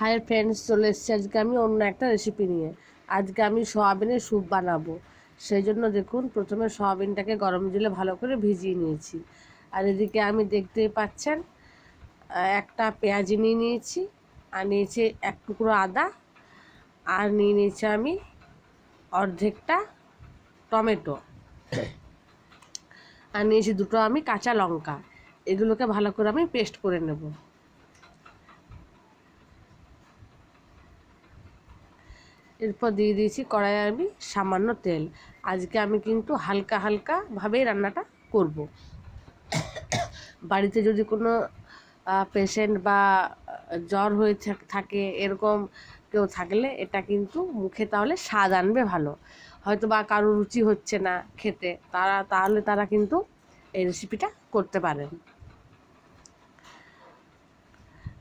Hi friends চলে এসেছি। আজকে আমি অন্য একটা রেসিপি নিয়ে। আজকে আমি সয়াবিনের স্যুপ বানাবো। সেই জন্য দেখুন, প্রথমে সয়াবিনটাকে গরম জলে ভালো করে ভিজিয়ে নিয়েছি। আর এদিকে আমি দেখতেই পাচ্ছেন একটা পেঁয়াজি নিয়ে নিয়েছি, আর নিয়েছি এক টুকরো আদা, আর নিয়ে নিয়েছি আমি অর্ধেকটা টমেটো। আর নিয়েছি দুটো আমি কাঁচা লঙ্কা। এগুলোকে ভালো করে আমি পেস্ট করে নেব। এরপর দিয়ে দিয়েছি কড়াইয়ে আমি সামান্য তেল। আজকে আমি কিন্তু হালকা হালকা ভাবেই রান্নাটা করব। বাড়িতে যদি কোনো পেশেন্ট বা জ্বর হয়ে থাকে, এরকম কেউ থাকলে এটা কিন্তু মুখে তাহলে স্বাদ আনবে ভালো। হয়তো বা কারোর রুচি হচ্ছে না খেতে, তারা, তাহলে তারা কিন্তু এই রেসিপিটা করতে পারেন।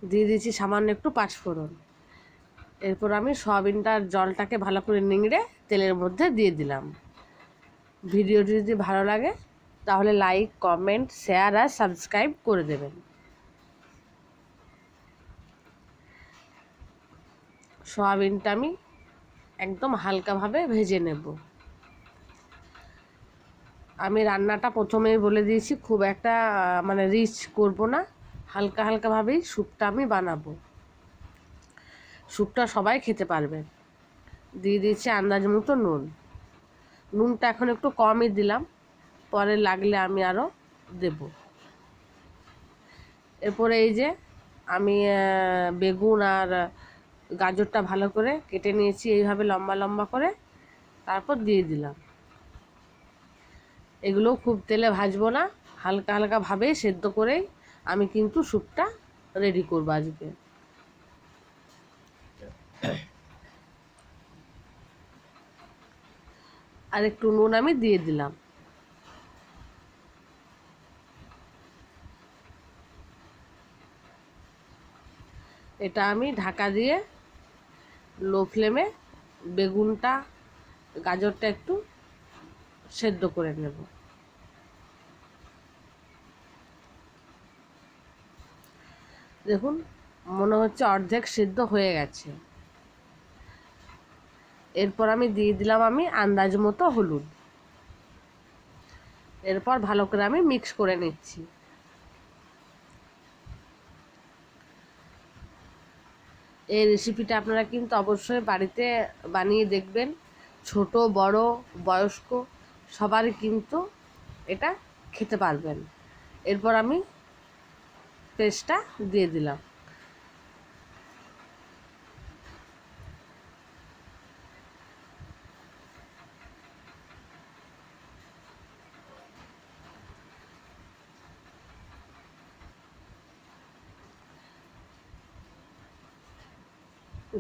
দিয়ে দিয়েছি সামান্য একটু পাঁচফোড়ন। এরপর আমি সয়াবিনটার জলটাকে ভালো করে নিংড়ে তেলের মধ্যে দিয়ে দিলাম। ভিডিওটি যদি ভালো লাগে, তাহলে লাইক কমেন্ট শেয়ার আর সাবস্ক্রাইব করে দেবেন। সয়াবিনটা আমি একদম হালকাভাবে ভেজে নেব। আমি রান্নাটা প্রথমেই বলে দিয়েছি, খুব একটা মানে রিচ করব না। হালকা হালকাভাবেই স্যুপটা আমি বানাবো। স্যুপটা সবাই খেতে পারবে। দিয়ে দিয়েছি আন্দাজ মতো নুন। নুনটা এখন একটু কমই দিলাম, পরে লাগলে আমি আরও দেব। এরপরে এই যে আমি বেগুন আর গাজরটা ভালো করে কেটে নিয়েছি, এইভাবে লম্বা লম্বা করে, তারপর দিয়ে দিলাম। এগুলো খুব তেলে ভাজবো না, হালকা হালকাভাবেই সেদ্ধ করেই আমি কিন্তু স্যুপটা রেডি করব আজকে। আর একটু নুন আমি দিয়ে দিলাম। এটা আমি ঢাকা দিয়ে লো ফ্লেমে বেগুনটা, গাজরটা একটু সেদ্ধ করে নেব। দেখুন, মনে হচ্ছে অর্ধেক সিদ্ধ হয়ে গেছে। এরপর আমি দিয়ে দিলাম আমি আন্দাজ মতো হলুদ। এরপর ভালো করে আমি মিক্স করে নিচ্ছি। এই রেসিপিটা আপনারা কিন্তু অবশ্যই বাড়িতে বানিয়ে দেখবেন। ছোট, বড়, বয়স্ক, সবারই কিন্তু এটা খেতে পারবেন। এরপর আমি পেস্টটা দিয়ে দিলাম।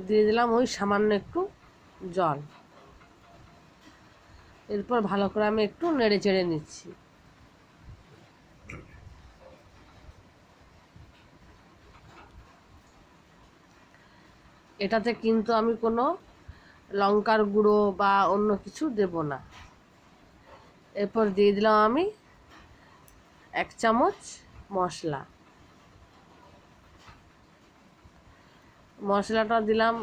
দিয়ে দিলাম ওই সামান্য একটু জল। এরপর ভালো করে আমি একটু নেড়ে চেড়ে নিচ্ছি। এটাতে কিন্তু আমি কোনো লঙ্কার গুঁড়ো বা অন্য কিছু দেব না। এরপর দিয়ে দিলাম আমি এক চামচ মশলা। মশলাটা দিলাম,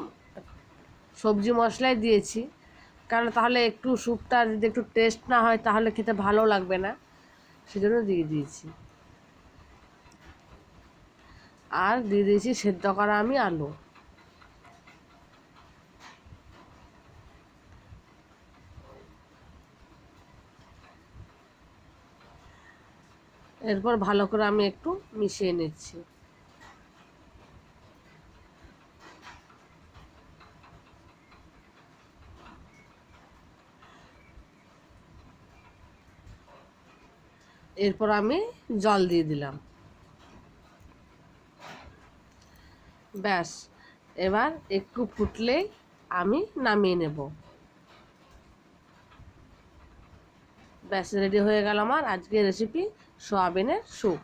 সবজি মশলাই দিয়েছি। কারণ তাহলে একটু স্যুপটা যদি একটু টেস্ট না হয়, তাহলে খেতে ভালো লাগবে না। সেজন্য দিয়ে দিয়েছি। আর দিয়ে দিয়েছি সেদ্ধ করা আমি আলু। এরপর ভালো করে আমি একটু মিশিয়ে নিচ্ছি। এরপর আমি জল দিয়ে দিলাম। ব্যাস, এবার একটু ফুটলেই আমি নামিয়ে নেব। ব্যাস, রেডি হয়ে গেল আমার আজকের রেসিপি সোয়াবিনের স্যুপ